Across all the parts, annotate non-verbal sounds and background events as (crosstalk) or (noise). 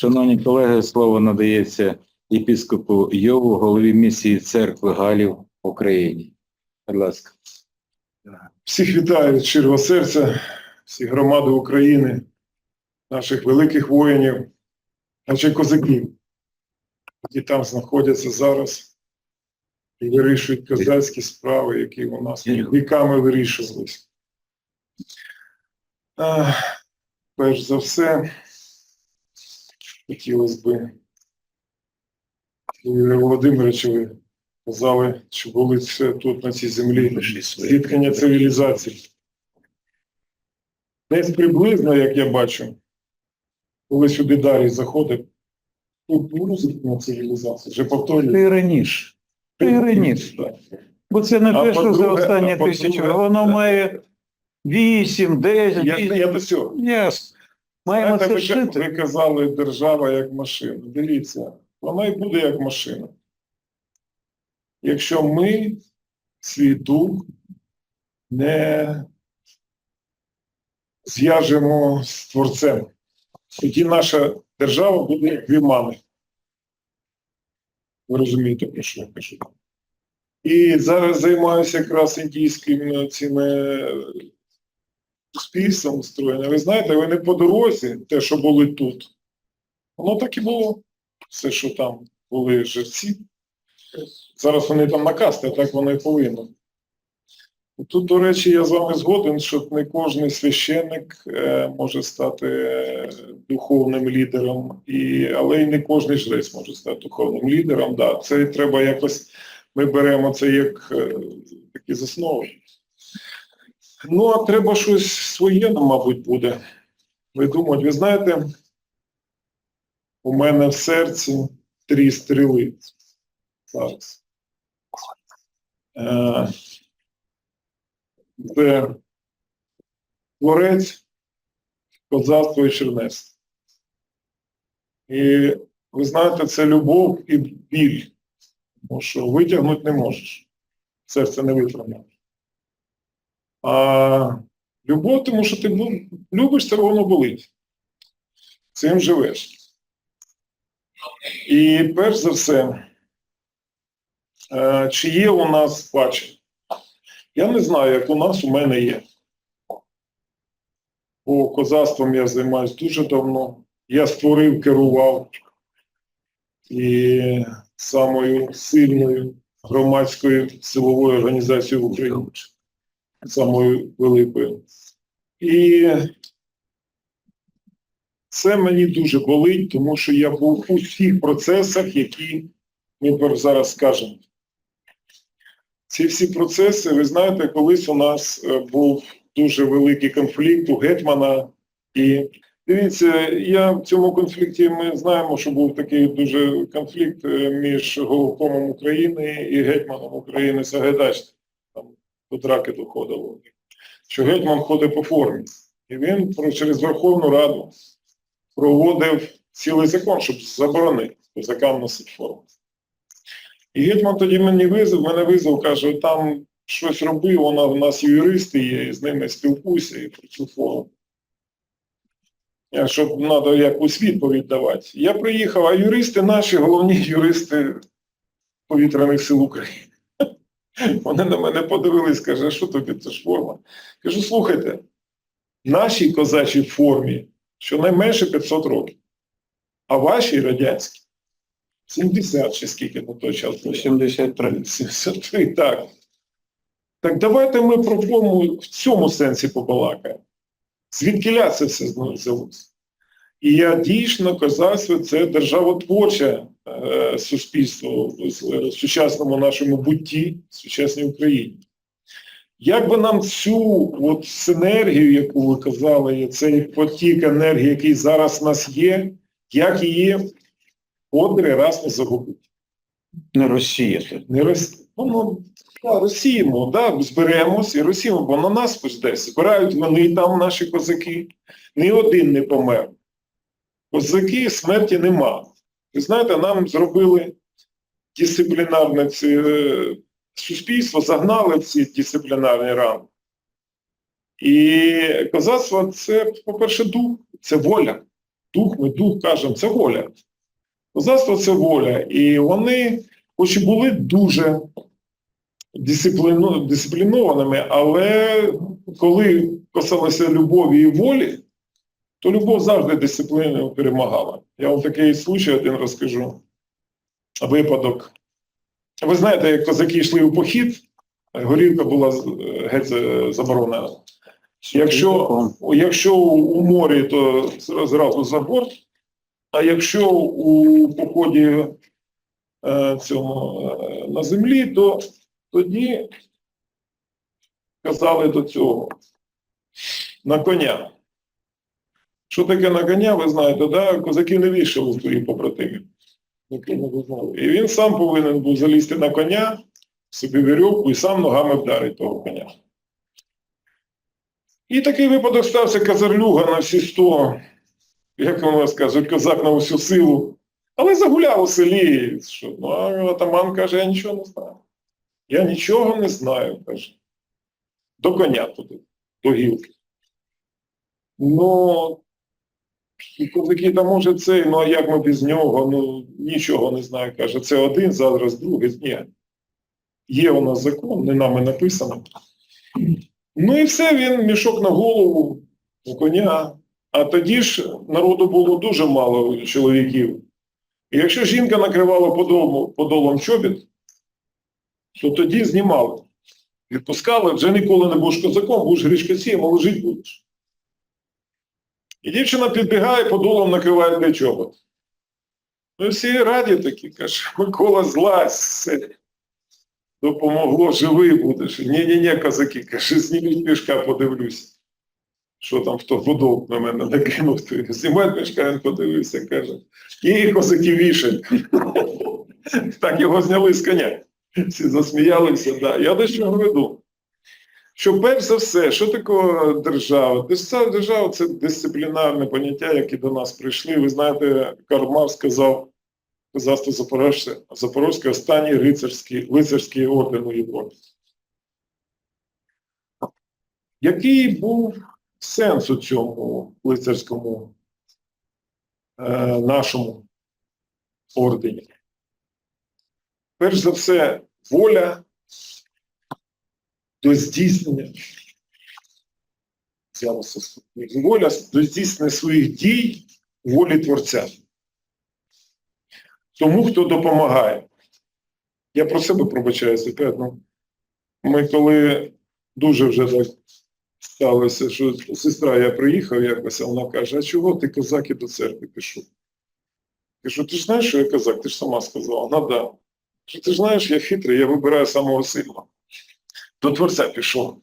Шановні колеги, слово надається єпіскопу Йову, голові місії церкви Галів в Україні. Будь ласка. Всіх вітаю від щирого серця, всі громади України, наших великих воїнів, наших козаків, які там знаходяться зараз і вирішують козацькі справи, які у нас віками вирішувалися. Перш за все, хотілося б, Юрія Володимировича, ви казали, що були це тут, на цій землі, зіткнення цивілізацій. Десь приблизно, як я бачу, коли сюди далі заходив, тут було зіткнення цивілізації, вже повторюю. Ти раніше. Ти раніше. Бо це не те, що за останні тисячі, воно має 8, 10, Я, я до цього. Ясно. Маємо це ви, ви казали, держава як машина. Дивіться, вона і буде як машина. Якщо ми свій дух не зв'яжемо з творцем, тоді наша держава буде як дві мами. Ви розумієте, про що я кажу? І зараз займаюся якраз індійськими цими суспільством устроєне. Ви знаєте, вони по дорозі, те, що були тут, воно так і було. Все, що там були жерці. Зараз вони там на касти, так воно і повинно. Тут, до речі, я з вами згоден, що не кожен священник е, може стати е, духовним лідером, і, але й не кожен жрець може стати духовним лідером. Да. Це треба якось, ми беремо це як е, такі заснови. Ну, а треба щось своє, мабуть, буде. Видумати. Ви знаєте, у мене в серці три стріли зараз. Е, Це творець, козацтво і чернець. І ви знаєте, це любов і біль. Тому що витягнути не можеш. Серце не витримає. А любов, тому що ти ну, любиш, це воно болить. Цим живеш. І перш за все, е, чи є у нас бачення? Я не знаю, як у нас, у мене є. Бо козацтвом я займаюся дуже давно. Я створив, керував і самою сильною громадською силовою організацією в Україні самою великою. І це мені дуже болить, тому що я був у всіх процесах, які ми зараз скажемо. Ці всі процеси, ви знаєте, колись у нас е, був дуже великий конфлікт у гетьмана. І дивіться, я в цьому конфлікті ми знаємо, що був такий дуже конфлікт е, між головкомом України і гетьманом України Сагайдачним до драки доходило, що гетьман ходить по формі. І він через Верховну Раду проводив цілий закон, щоб заборонити козакам носити форму. І гетьман тоді мені визвав, мене визвав, каже, там щось роби, вона, в нас юристи є, і з ними спілкуйся і про цю форму. Щоб треба якусь відповідь давати. Я приїхав, а юристи наші, головні юристи повітряних сил України. Вони на мене подивились, каже, що тобі це ж форма? Кажу, слухайте, нашій козачій формі щонайменше 500 років, а вашій радянській 70 чи скільки на той час 73. 73, так. Так давайте ми про форму в цьому сенсі побалакаємо. Звідкиля це все взялося? І я дійсно козацтво це державотворче е, суспільство в сучасному нашому бутті, в сучасній Україні. Як би нам цю от синергію, яку ви казали, цей потік енергії, який зараз в нас є, як її котрий раз не загубити? Не Росія це. Не роз... ну, ну, да, розсіємо, да, зберемось і розсіємо, бо на нас десь збирають вони там наші козаки. Ні один не помер. Козаки смерті нема. Ви знаєте, нам зробили дисциплінарне це, е, суспільство, загнали ці дисциплінарні рамки. І козацтво це, по-перше, дух, це воля. дух, ми дух кажемо, це воля. Козацтво це воля. І вони, хоч і були дуже дисциплінованими, але коли касалося любові і волі, то любов завжди дисципліною перемагала. Я вам такий случай один розкажу. Випадок. Ви знаєте, як козаки йшли у похід, горілка була геть заборонена. Якщо, якщо у морі, то зразу за борт, а якщо у поході е, цьому, е, на землі, то тоді казали до цього на коня. Що таке на коня, ви знаєте, да? козаки не вішали своїх побратимів. І він сам повинен був залізти на коня, собі вірьовку і сам ногами вдарить того коня. І такий випадок стався Казарлюга на всі сто, як у нас кажуть, козак на усю силу. Але загуляв у селі. Що? Ну, а атаман каже, я нічого не знаю. Я нічого не знаю, каже. До коня туди, до гілки. Ну, і козаки, та може цей, ну а як ми без нього? Ну, нічого не знаю, каже. Це один, зараз другий. Ні. Є у нас закон, не нами написано. Ну і все, він мішок на голову, у коня. А тоді ж народу було дуже мало чоловіків. І якщо жінка накривала подолом, подолом чобіт, то тоді знімали. Відпускали, вже ніколи не будеш козаком, будеш грішкацем, але жити будеш. І дівчина підбігає, подолом накриває для чобот. Ну всі раді такі, каже, Микола злазь. Допомогло, живий будеш. Ні-ні-ні, козаки, каже, зніміть мішка, подивлюся. Що там хто подол на мене накинув, то знімає мішка, він подивився, каже. І козаки вішать. (laughs) Так його зняли з коня. Всі засміялися, да. Я до чого веду. Що перш за все, що таке держава? Держава, це дисциплінарне поняття, які до нас прийшли. Ви знаєте, Карл Маркс сказав, козацтво Запорожця, Запорозьке останній рицарський, лицарський орден у Європі. Який був сенс у цьому лицарському е, нашому ордені? Перш за все, воля до здійснення воля до здійснення своїх дій волі Творця. Тому, хто допомагає. Я про себе пробачаюся, опять, ну, ми коли дуже вже так сталося, що сестра, я приїхав якось, а вона каже, а чого ти козак і до церкви пішов? Кажу, ти ж знаєш, що я козак? Ти ж сама сказала. Вона да. Ти ж знаєш, я хитрий, я вибираю самого сильного. До Творця пішов.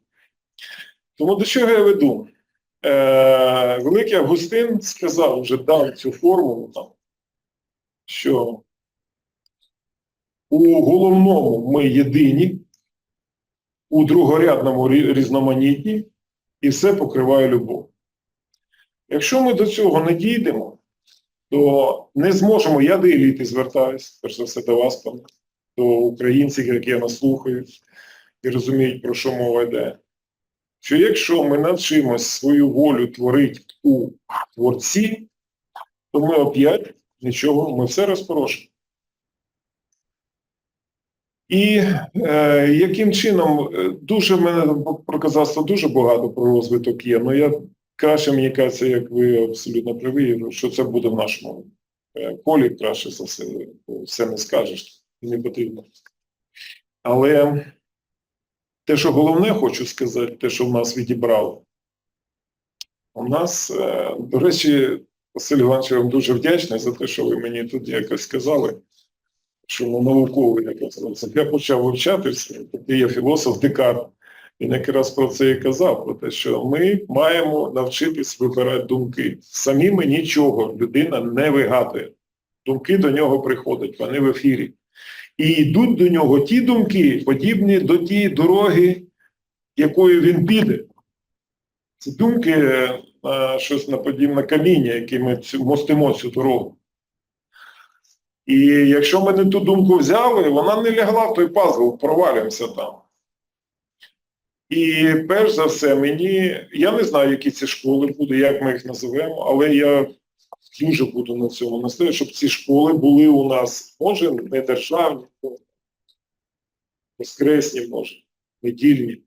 Тому до чого я веду? Е, Великий Августин сказав, вже дав цю формулу там, що у головному ми єдині, у другорядному різноманітні, і все покриває любов. Якщо ми до цього не дійдемо, то не зможемо, я до еліти звертаюся, перш за все до вас, пане, до українців, які нас слухають і розуміють, про що мова йде. Що якщо ми навчимось свою волю творити у творці, то ми оп'ять нічого, ми все розпорошимо. І е, яким чином, е, дуже в мене про казацтво дуже багато про розвиток є, але я краще мені кажеться, як ви абсолютно праві, що це буде в нашому е, полі, краще за все, все не скажеш, і не потрібно. Але те, що головне, хочу сказати, те, що в нас відібрало, у нас, е, до речі, Василь Іванович, я вам дуже вдячний за те, що ви мені тут якось сказали, що ну, науковий якось. Я почав вивчатися, такий я філософ Декарт. Він якраз про це і казав, про те, що ми маємо навчитись вибирати думки. Самі ми нічого людина не вигадує. Думки до нього приходять, вони в ефірі. І йдуть до нього ті думки, подібні до тієї дороги, якою він піде. Ці думки е, на щось на подібне каміння, яким ми мостимо цю дорогу. І якщо ми не ту думку взяли, вона не лягла в той пазл, провалюємося там. І перш за все, мені, я не знаю, які ці школи будуть, як ми їх називаємо, але я дуже буду на цьому настояти, щоб ці школи були у нас, може, не державні, воскресні, може, недільні.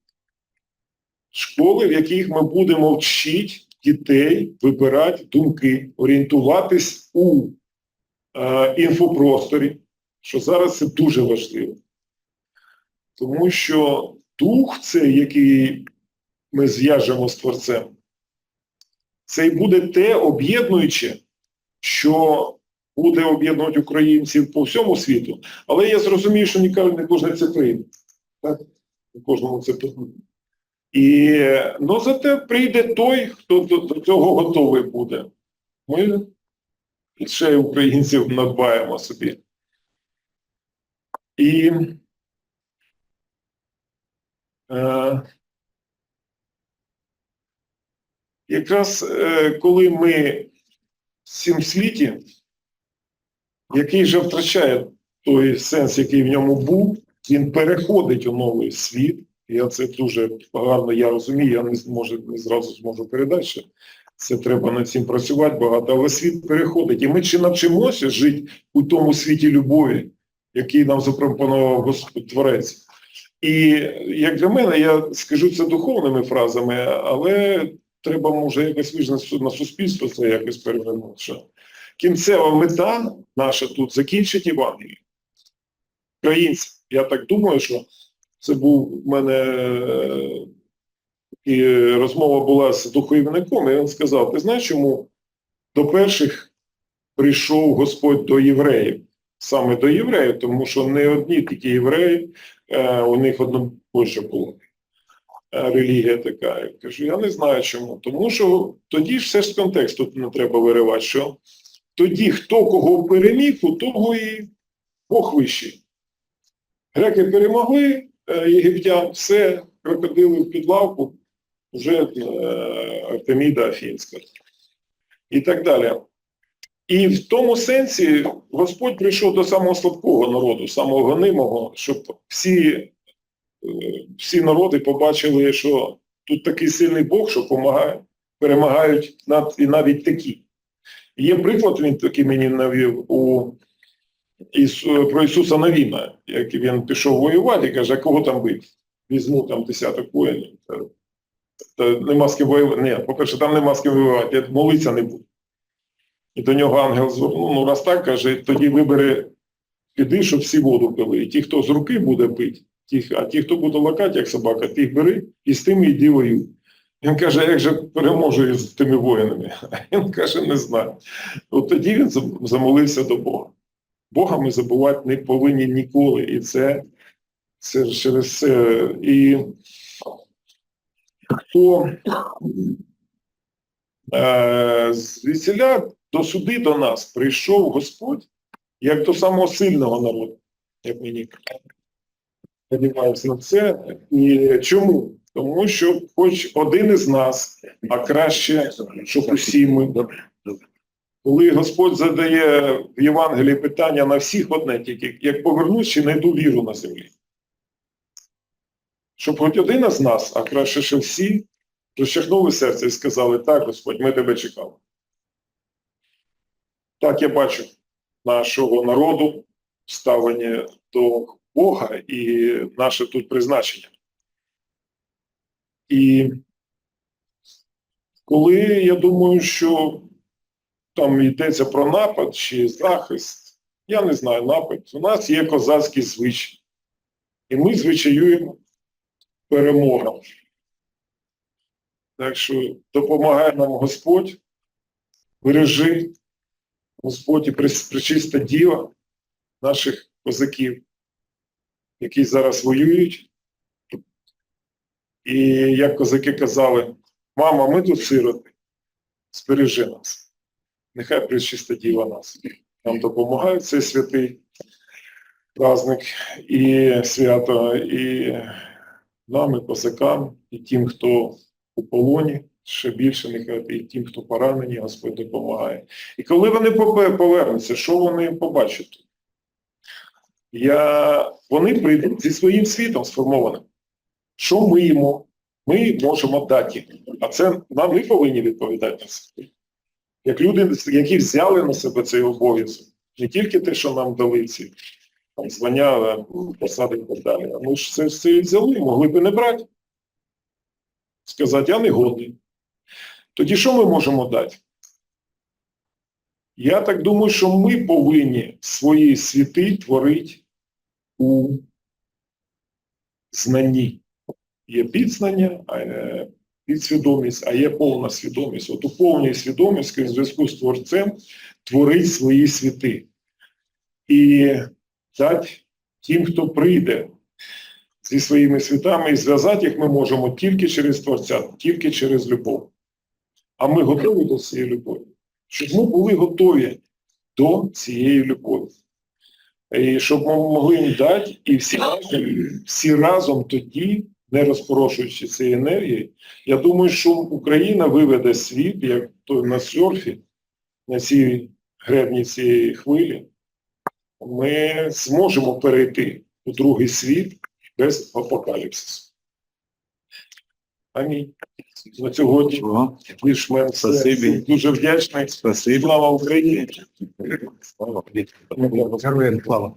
Школи, в яких ми будемо вчити дітей вибирати думки, орієнтуватись у е, інфопросторі, що зараз це дуже важливо. Тому що дух цей, який ми зв'яжемо з Творцем, це і буде те об'єднуюче, що буде об'єднувати українців по всьому світу. Але я зрозумію, що кожен- не кожен це прийме. Так? Кожному це потрібно. І ну, зате прийде той, хто до, цього готовий буде. Ми ще українців надбаємо собі. І е, якраз е, коли ми цім світі, який вже втрачає той сенс, який в ньому був, він переходить у новий світ. Я це дуже гарно я розумію, я не зможу не зразу зможу передати. що Це треба над цим працювати багато, але світ переходить. І ми чи навчимося жити у тому світі любові, який нам запропонував Господь Творець. І як для мене, я скажу це духовними фразами, але треба, може, якось вижна на суспільство це якось перевернути. Кінцева мета наша тут закінчить Євангеліє. Українці, я так думаю, що це був в мене е, і розмова була з духовником, і він сказав: ти знаєш, чому до перших прийшов Господь до євреїв? Саме до євреїв, тому що не одні такі євреї, е, у них однобожжя було. Е, Релігія така. Я кажу, я не знаю чому. Тому що тоді ж все ж з контексту не треба виривати, що тоді хто кого переміг, у того і Бог вищий. Греки перемогли е, єгиптян, все, крокодили в підлавку, вже е, Артеміда Афінська. І так далі. І в тому сенсі Господь прийшов до самого слабкого народу, самого гонимого, щоб всі, всі народи побачили, що тут такий сильний Бог, що помагає, перемагають над, і навіть такі. Є приклад, він такий мені навів у Іс, про Ісуса Навіна, як він пішов воювати, і каже, а кого там бити? Візьму там десяток воїнів. Та, та нема з ким воювати. Ні, по-перше, там нема з ким воювати, я молитися не буду. І до нього ангел звернув, ну раз так каже, тоді вибери, піди, щоб всі воду пили. І ті, хто з руки буде пити, а ті, хто буде лакати, як собака, тих бери і з тими йди воюй. Він каже, як же переможу з тими воїнами? (laughs) Він каже, не знаю. От тоді він замолився до Бога. Бога ми забувати не повинні ніколи. І це, це через. І хто е, звідсіля до суди до нас прийшов Господь як до самого сильного народу, як мені сподіваюся на це. І чому? Тому що хоч один із нас, а краще, щоб усі ми. Коли Господь задає в Євангелії питання на всіх одне тільки, як повернусь чи знайду віру на землі. Щоб хоч один із нас, а краще ще всі, розчахнули серце і сказали, так, Господь, ми тебе чекали. Так я бачу нашого народу, ставлення до Бога і наше тут призначення. І коли я думаю, що там йдеться про напад чи захист, я не знаю напад. У нас є козацький звичай. І ми звичаюємо перемогу. Так що допомагає нам Господь, бережи Господь і причиста діва наших козаків, які зараз воюють. І як козаки казали, мама, ми тут сироти, збережи нас. Нехай причиста діва нас. Нам допомагає цей святий праздник і свято, і нам, і козакам, і тим, хто у полоні, ще більше нехай, і тим, хто поранені, Господь допомагає. І коли вони повернуться, що вони побачать? тут? Я... Вони прийдуть зі своїм світом сформованим. Що ми йому? Ми можемо дати. А це нам ми повинні відповідати як люди, які взяли на себе цей обов'язок. Не тільки те, що нам дали ці там, звання, посади і так далі. Ми ж це все взяли, могли б і не брати. Сказати, я не годний. Тоді що ми можемо дати? Я так думаю, що ми повинні свої світи творити у знанні. Є підзнання, підсвідомість, а є повна свідомість. От у повній свідомості в зв'язку з творцем творить свої світи. І дати тим, хто прийде зі своїми світами, і зв'язати їх ми можемо тільки через Творця, тільки через любов. А ми готові до цієї любові. Щоб ми були готові до цієї любові. І щоб ми могли їм дати, і всі всі разом тоді, не розпорошуючи цієї енергії, я думаю, що Україна виведе світ, як той на серфі, на цій гребні цієї хвилі, ми зможемо перейти у другий світ без апокаліпсису. Амінь. На сьогодні Чого? більш менш. Спасибі. дуже вдячний. Спасибо. Слава Україні! Слава. Героям слава.